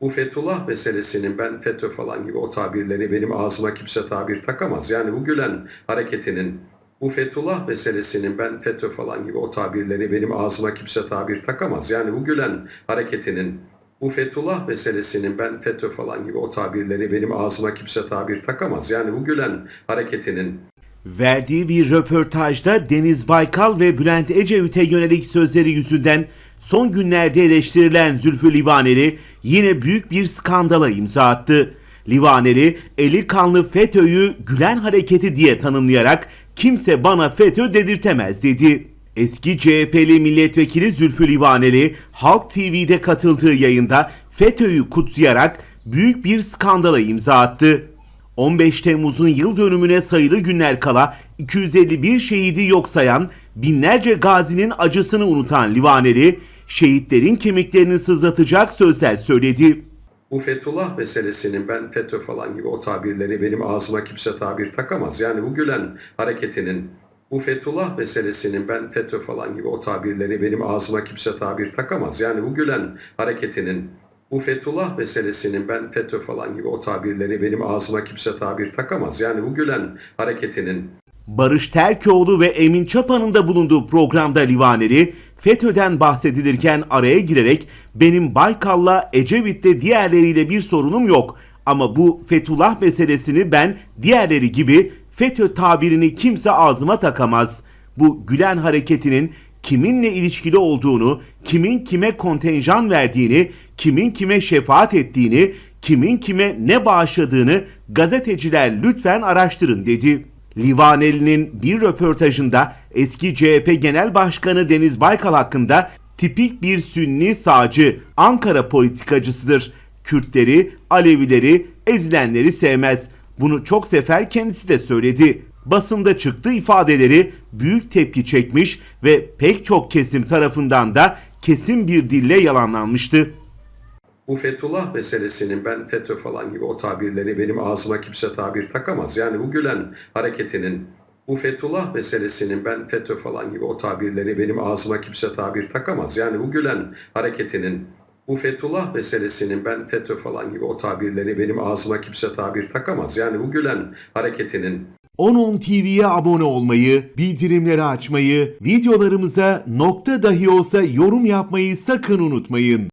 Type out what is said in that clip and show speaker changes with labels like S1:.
S1: Bu Fethullah meselesinin ben FETÖ falan gibi o tabirleri benim ağzıma kimse tabir takamaz. Yani bu Gülen hareketinin bu Fethullah meselesinin ben FETÖ falan gibi o tabirleri benim ağzıma kimse tabir takamaz. Yani bu Gülen hareketinin bu Fethullah meselesinin ben FETÖ falan gibi o tabirleri benim ağzıma kimse tabir takamaz. Yani bu Gülen hareketinin
S2: Verdiği bir röportajda Deniz Baykal ve Bülent Ecevit'e yönelik sözleri yüzünden son günlerde eleştirilen Zülfü Livaneli yine büyük bir skandala imza attı. Livaneli eli kanlı FETÖ'yü Gülen hareketi diye tanımlayarak kimse bana FETÖ dedirtemez dedi. Eski CHP'li milletvekili Zülfü Livaneli Halk TV'de katıldığı yayında FETÖ'yü kutsayarak büyük bir skandala imza attı. 15 Temmuz'un yıl dönümüne sayılı günler kala 251 şehidi yok sayan, binlerce gazinin acısını unutan Livaneli, şehitlerin kemiklerini sızlatacak sözler söyledi.
S1: Bu Fethullah meselesinin ben FETÖ falan gibi o tabirleri benim ağzıma kimse tabir takamaz. Yani bu Gülen hareketinin bu Fethullah meselesinin ben FETÖ falan gibi o tabirleri benim ağzıma kimse tabir takamaz. Yani bu Gülen hareketinin bu Fethullah meselesinin ben FETÖ falan gibi o tabirleri benim ağzıma kimse tabir takamaz. Yani bu Gülen hareketinin
S2: Barış Terkoğlu ve Emin Çapa'nın da bulunduğu programda Livaneli, FETÖ'den bahsedilirken araya girerek benim Baykal'la Ecevit'le diğerleriyle bir sorunum yok ama bu Fethullah meselesini ben diğerleri gibi FETÖ tabirini kimse ağzıma takamaz. Bu Gülen hareketinin kiminle ilişkili olduğunu, kimin kime kontenjan verdiğini, kimin kime şefaat ettiğini, kimin kime ne bağışladığını gazeteciler lütfen araştırın dedi. Livaneli'nin bir röportajında eski CHP Genel Başkanı Deniz Baykal hakkında tipik bir Sünni sağcı, Ankara politikacısıdır. Kürtleri, Alevileri, ezilenleri sevmez. Bunu çok sefer kendisi de söyledi. Basında çıktığı ifadeleri büyük tepki çekmiş ve pek çok kesim tarafından da kesin bir dille yalanlanmıştı.
S1: Bu Fethullah meselesinin ben FETÖ falan gibi o tabirleri benim ağzıma kimse tabir takamaz. Yani bu Gülen hareketinin bu Fethullah meselesinin ben FETÖ falan gibi o tabirleri benim ağzıma kimse tabir takamaz. Yani bu Gülen hareketinin bu Fethullah meselesinin ben FETÖ falan gibi o tabirleri benim ağzıma kimse tabir takamaz. Yani bu Gülen hareketinin
S2: 10.10 TV'ye abone olmayı, bildirimleri açmayı, videolarımıza nokta dahi olsa yorum yapmayı sakın unutmayın.